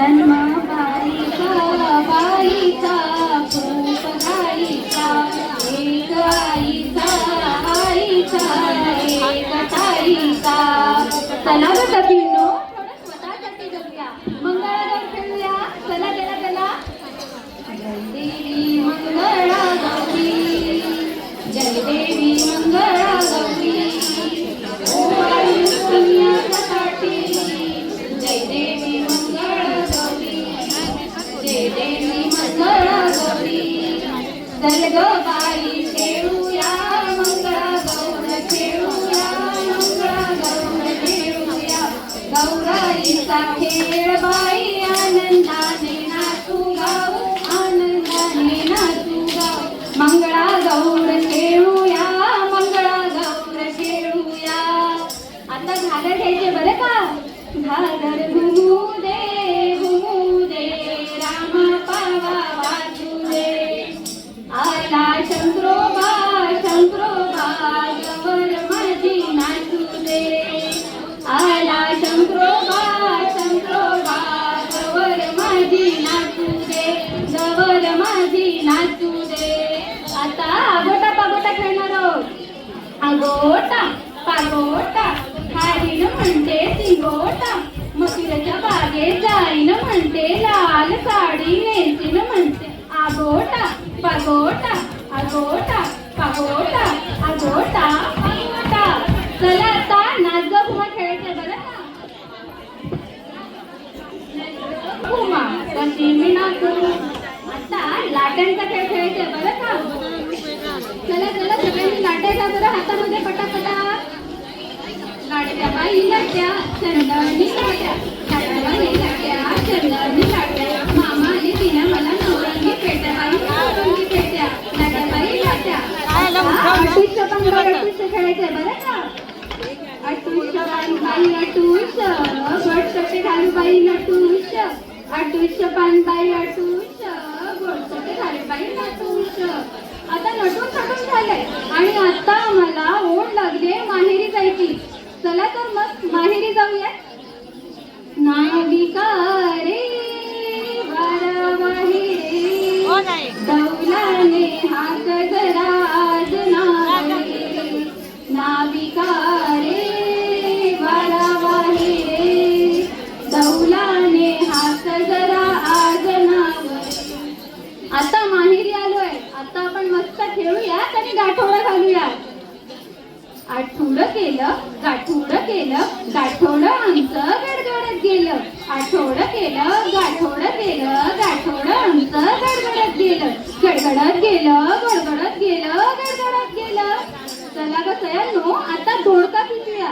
जन्म बाईचा माझी नाचू दे. आता आगोटा पागोटा खेळणार आहोत. आगोटा पागोटा हरीण म्हणते तिंगोटा मथुरेच्या बागेत जाईन म्हणते लाल साडी नेसीन म्हणते आगोटा पागोटा आगोटा पागोटा आगोटा पागोटा. चला आता नाच ग घुमा खेळायचं बरं का? घुमा. कशी मी नाचू लाटांचा खेळ खेळायचा बरं का? चला चला सगळ्यांनी लाट्या घ्या बरं हातामध्ये पटापटा. लाट्या बाई लाट्या चंदनी लाट्या. लाट्या बाई लाट्या चंदनी लाट्या. मामा आणि तिनं मला नवरंगी पेट्या बाई नवरंगी पेट्या. लाट्या बाई लाट्या. अटूच पंगा अटूच खेळायचंय बरं का? अटूच बाई घालू अटूच पान बाई अटूच गोडसटे घालू बाई नटूच आता नटून थटून झालंय. आणि आता आम्हाला ओढ लागली माहेरी जायची. चला तर मग माहेरी जाऊया नाविका रे वारवाही रे. दौलाने हात धरा. आता आपण मस्त खेळूयात आणि गाठोडं घालूयात. आठवडं केलं गाठोडं केलं गाठोडं आमचं गडगडत गेलं. आठवडं केलं गाठोडं केलं गाठोडं आमचं गडगडत गेलं. गडगडत गेलं गडगडत गेलं गडगडत गेलं. चला ग नो आता दोडका खिचूया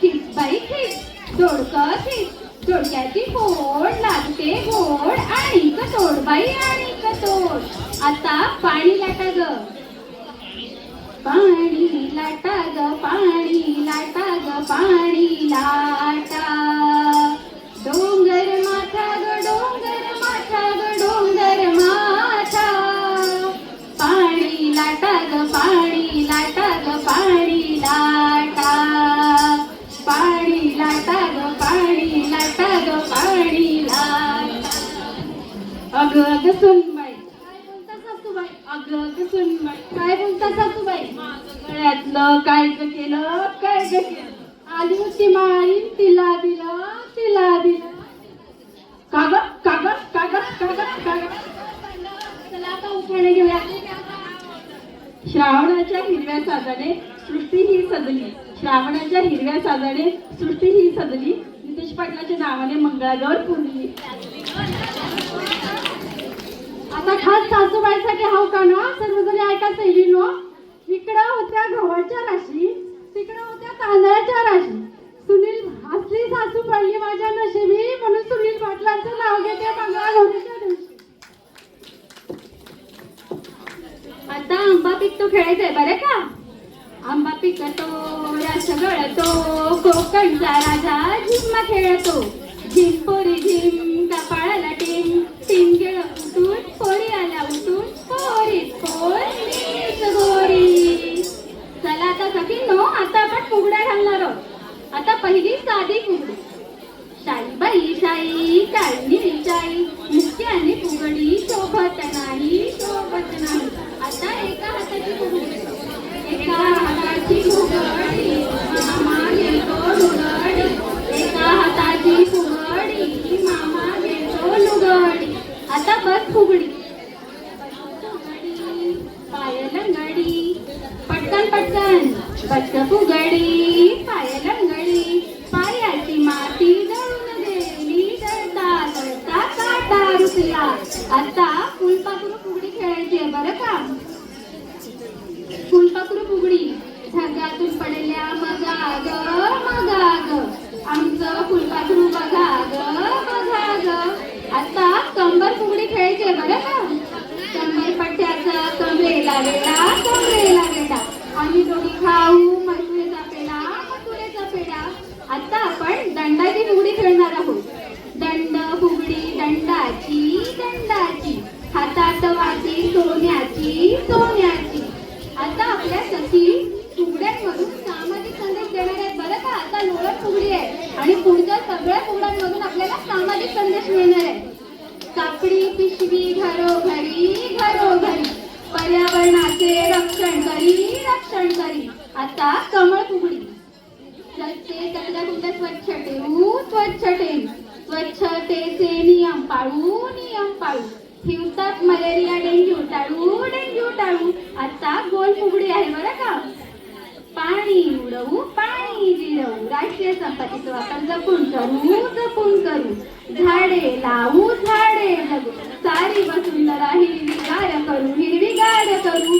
ठीक बाई ठीक दोडकं ठीक दोडक्याची फोड लागते गोड. आणि कतोड बाई आणि कतोड आता पाणी लाटा ग. पाणी लाटा ग पाणी लाटा ग पाणी लाटा. डोंगर माथा ग डोंगर माथा ग डोंगर माथा. पाणी लाटा ग पाणी लाटा ग पाणी लाटा. पाणी लाटा ग पाणी लाटा ग पाणी लाटा. अगं अगं सुन काय बोलता सासूबाई अगं अगं सुनबाई काय बोलता सासूबाई गळ्यातलं काय ग केलं काय ग केलं? आली होती माळी तिला दिलं तिला दिलं. कागद कागद कागद कागद कागद चला आता उखाणे घेऊया. श्रावणाच्या हिरव्या साजाने सृष्टी ही सजली. श्रावणाच्या हिरव्या साजाने सृष्टी ही सजली. नितेश पाटलाच्या नावाने मंगळागौर पुरली आता खास सासूबाईसाठी हाव का ना? पिकतो खेळायचंय बरं का? आंबा पिकतो रास गळतो कोकणचा राजा झिम्मा खेळतो. झिम पोरी झिम कपाळाला टीम टीम गेळ उठून पोरी आल्या उठून पोरी पोरी चला आता सखी नो आता आपण फुगड्या घालणार आहोत. आता पहिली साधी फुगडी. शाई बाई शाई काळणी शाई मुक्ती आणि फुगडी शोभत नाही शोभत नाही. आता एका हाताची एका हाताची कमरेला वेडा कमरेला वेडा आम्ही दोघी खाऊ मसुरेचा पेढा मसुरेचा पेढा. आता आपण दंडाची फुगडी खेळणार आहोत. दंड फुगडी दंडाची दंडाची. हातात वाटी सोन्याची सोन्याची. आता आपल्या सखी फुगड्यांमधून सामाजिक संदेश देणार आहेत. बरं का? आता लोळत फुगडी आहे. आणि पुढच्या सगळ्या फुगड्यांमधून आपल्याला सामाजिक संदेश मिळणार आहे. कापडी पिशवी घरोघरी घरोघरी. पर्यावरणाचे रक्षण करी रक्षण करी. आता कमळ फुगडी. रस्ते कुठे स्वच्छ ठेवू स्वच्छ ठेवू. स्वच्छतेचे नियम पाळू नियम पाळू. ठेवतात मलेरिया डेंग्यू टाळू डेंग्यू टाळू. आता गोल फुगडी आहे बरं का? पाणी उडवू पाणी जिरवू राष्ट्रीय संपत्तीचा वापर जपून करू जपून करू. झाडे लावू झाडे जगू सारी बसून राहिली गाड करू हिरवीगार करू.